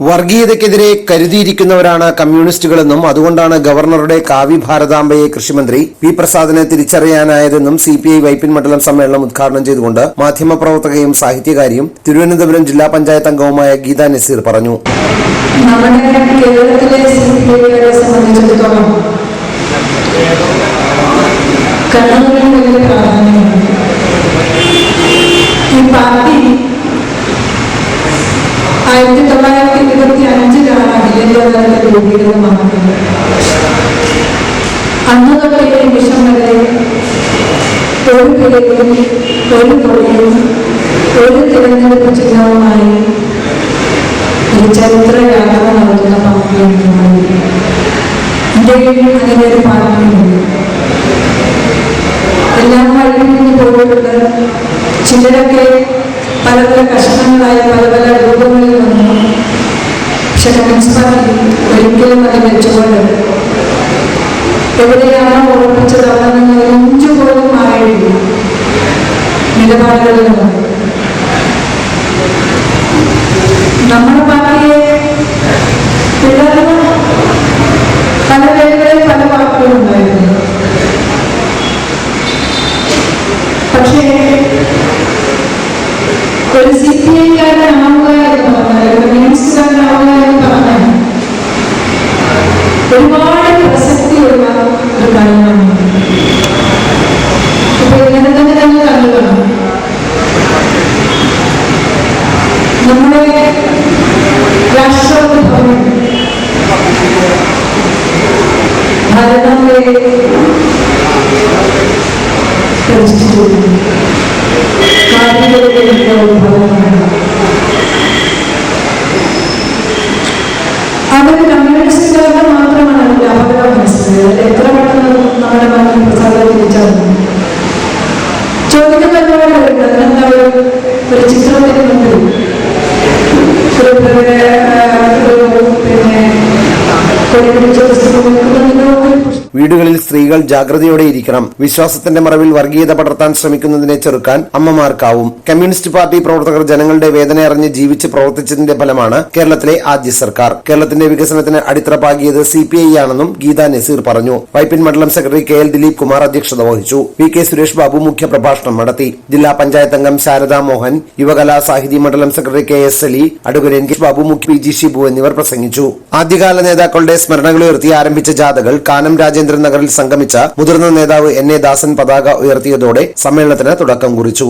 വർഗീയതയ്ക്കെതിരെ കരുതിയിരിക്കുന്നവരാണ് കമ്മ്യൂണിസ്റ്റുകളെന്നും അതുകൊണ്ടാണ് ഗവർണറുടെ കാവി ഭാരതാംബയെ കൃഷിമന്ത്രി പി പ്രസാദിനെ തിരിച്ചറിയാനായതെന്നും സി പി ഐ വൈപ്പിൻ മണ്ഡലം സമ്മേളനം ഉദ്ഘാടനം ചെയ്തുകൊണ്ട് മാധ്യമപ്രവർത്തകയും സാഹിത്യകാരിയും തിരുവനന്തപുരം ജില്ലാ പഞ്ചായത്ത് അംഗവുമായ ഗീതാ നസീർ പറഞ്ഞു സി പി ഐക്കാരെ സംബന്ധിച്ചിടത്തോളം കണ്ണൂരിന് വലിയ പ്രാധാന്യമുണ്ട് ഈ പാർട്ടി ആയിരത്തി തൊള്ളായിരത്തി ഇരുപത്തി അഞ്ചിലാണ് അഖിലേന്ത്യാതലത്തിൽ വന്നത് അന്ന് തൊട്ട് നിമിഷം വരെ ഒരു പേരും ഒരു തൊഴിലും ഒരു തിരഞ്ഞെടുപ്പ് ചിഹ്നവുമായി ഈ ചരിത്ര നടത്തുന്ന പാർട്ടിയാണ് ഇന്ത്യയിൽ അങ്ങനെ ഒരു പാർട്ടിയുണ്ട്. എല്ലാം കഴിഞ്ഞു പോയിട്ടുണ്ട്. ചിലരൊക്കെ പല പല കഷ്ണങ്ങളായി പല പല രൂപങ്ങളിൽ വന്നു. പക്ഷെ പാർട്ടി ഒരിക്കലും അത് വെച്ചുകൊണ്ട് എവിടെയാണോ ഉറപ്പിച്ചത് അവിടെ നിന്ന് പോലും മാറിയിട്ടില്ല നിലപാടുകളിലാണ് നമ്മുടെ പാർട്ടിയെ പിളർന്ന പല വേളകളിൽ പല പാർട്ടികളുണ്ടായിരുന്നു പക്ഷേ ഒരു സി എന്ന് പറഞ്ഞാൽ ഒരു പറഞ്ഞാൽ ഒരുപാട് പ്രസക്തിയുള്ള ഒരു കാര്യമാണ്. അപ്പൊ ഇങ്ങനെ തന്നെ തന്നെ കണ്ടുകൊള്ളാം നമ്മുടെ രാഷ്ട്രപതി ഭവൻ ഭാരതാംബയെ പ്രതിഷ്ഠിച്ചിരിക്കുന്നു. കാർഷികരുടെ ഒരു ഭവനമാണ് അതൊരു കമ്മ്യൂണിസ്റ്റുകാരുടെ അപകടം എത്ര നമ്മുടെ മനസ്സിൽ പ്രസാദം തിരിച്ചറിഞ്ഞു ചോദിക്കുന്ന ഒരുപാട് അതിനെന്താ ഒരു ഒരു ചിത്രത്തിന് മുമ്പിൽ പിന്നെ കൊടി പിടിച്ച പുസ്തകം വീടുകളിൽ സ്ത്രീകൾ ജാഗ്രതയോടെ ഇരിക്കണം. വിശ്വാസത്തിന്റെ മറവിൽ വർഗീയത പടർത്താൻ ശ്രമിക്കുന്നതിനെ ചെറുക്കാൻ അമ്മമാർക്കാവും. കമ്മ്യൂണിസ്റ്റ് പാർട്ടി പ്രവർത്തകർ ജനങ്ങളുടെ വേദന അറിഞ്ഞ് ജീവിച്ച് പ്രവർത്തിച്ചതിന്റെ ഫലമാണ് കേരളത്തിലെ ആദ്യ സർക്കാർ. കേരളത്തിന്റെ വികസനത്തിന് അടിത്തറ പാകിയത് സി പി ഐ ആണെന്നും ഗീത നസീർ പറഞ്ഞു. വൈപ്പിൻ മണ്ഡലം secretary K L Dileep Kumar അധ്യക്ഷത വഹിച്ചു. വി കെ സുരേഷ് ബാബു മുഖ്യപ്രഭാഷണം നടത്തി. ജില്ലാ പഞ്ചായത്ത് അംഗം ശാരദാ മോഹൻ യുവകലാ സാഹിതി മണ്ഡലം secretary K S Ali advocate N K Babu മുഖ്യ പി ജി ഷിബു എന്നിവർ പ്രസംഗിച്ചു. ആദ്യകാല നേതാക്കളുടെ സ്മരണകൾ ഉയർത്തി ആരംഭിച്ച ജാഥകൾ കാനം രാജേന്ദ്രൻ നഗറിൽ സംഗമിച്ച മുതിർന്ന നേതാവ് എൻ എ ദാസൻ പതാക ഉയർത്തിയതോടെ സമ്മേളനത്തിന് തുടക്കം കുറിച്ചു